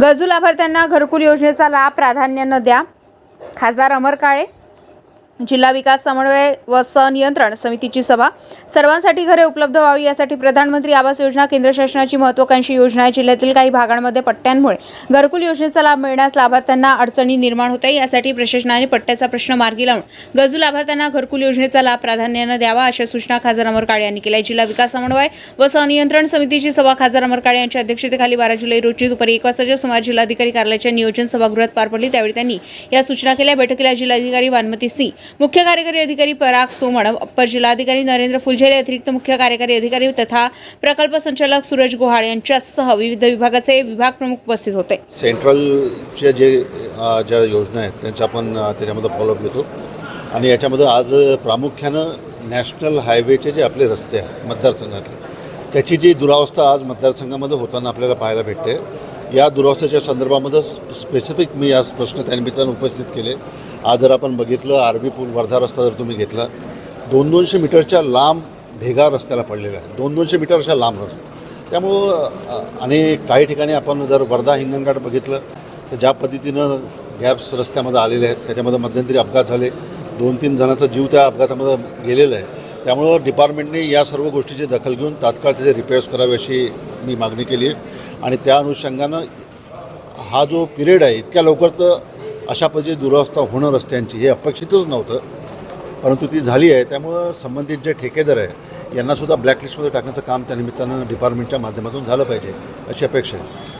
गरजू लाभार्थ्यांना घरकुल योजनेचा लाभ प्राधान्यानं द्या. खासदार अमर काळे. जिल्हा विकास समन्वय व सनियंत्रण समितीची सभा. सर्वांसाठी घरे उपलब्ध व्हावी यासाठी प्रधानमंत्री आवास योजना केंद्र शासनाची महत्त्वाकांक्षी योजना आहे जिल्ह्यातील काही भागांमध्ये पट्ट्यांमुळे घरकुल योजनेचा लाभ मिळण्यास लाभार्थ्यांना अडचणी निर्माण होत आहे यासाठी प्रशासनाने पट्ट्याचा प्रश्न मार्गी लावून गरजू लाभार्थ्यांना घरकुल योजनेचा लाभ प्राधान्यानं द्यावा अशा सूचना खासदार अमर काळे यांनी केल्या. जिल्हा विकास समन्वय व सनियंत्रण समितीची सभा खासदार अमर काळे यांच्या अध्यक्षतेखाली बारा जुलै रोजी दुपारी एक वाजताच्या सुमार जिल्हाधिकारी कार्यालयाच्या नियोजन सभागृहात पार पडली. त्यावेळी त्यांनी या सूचना केल्या. बैठकीला जिल्हाधिकारी वानमती सिंह मुख्य कार्यकारी अधिकारी पराग सोमण अप्पर जिल्हाधिकारी नरेंद्र फुलझेले अतिरिक्त मुख्य कार्यकारी अधिकारी तथा प्रकल्प संचालक सूरज गोहाळ यांच्यासह विविध विभागाचे विभाग प्रमुख उपस्थित होते. सेंट्रलच्या जे ज्या योजना आहेत त्यांच्या आपण त्याच्यामध्ये फॉलोअप घेतो. आणि याच्यामध्ये आज प्रामुख्यानं नॅशनल हायवेचे जे आपले रस्ते आहेत मतदारसंघातले त्याची जी दुरावस्था आज मतदारसंघामध्ये होताना आपल्याला पाहायला भेटते या दुरावस्थेच्या संदर्भामध्ये स्पेसिफिक मी आज प्रश्न त्यानिमित्तानं उपस्थित केले. आज जर आपण बघितलं आरबी पूल वर्धा रस्ता जर तुम्ही घेतला दोन दोनशे मीटरच्या लांब भेगा रस्त्याला पडलेला आहे. दोन दोनशे मीटरच्या लांब रस्ता. त्यामुळं आणि काही ठिकाणी आपण जर वर्धा हिंगणघाट बघितलं तर ज्या पद्धतीनं गॅप्स रस्त्यामध्ये आलेले आहेत त्याच्यामध्ये मध्यंतरी अपघात झाले. दोन तीन जणांचा जीव त्या अपघातामध्ये गेलेला आहे. त्यामुळं डिपार्टमेंटने या सर्व गोष्टीची दखल घेऊन तात्काळ त्याचे रिपेअर्स करावे अशी मी मागणी केली आहे. आणि त्या अनुषंगानं हा जो पिरियड आहे इतक्या लवकर तर अशा पद्धती दुरावस्था होणं रस्त्यांची हे अपेक्षितच नव्हतं. परंतु ती झाली आहे त्यामुळं संबंधित जे ठेकेदार आहे यांनासुद्धा ब्लॅकलिस्टमध्ये टाकण्याचं काम त्या निमित्तानं डिपार्टमेंटच्या माध्यमातून झालं पाहिजे अशी अपेक्षा आहे.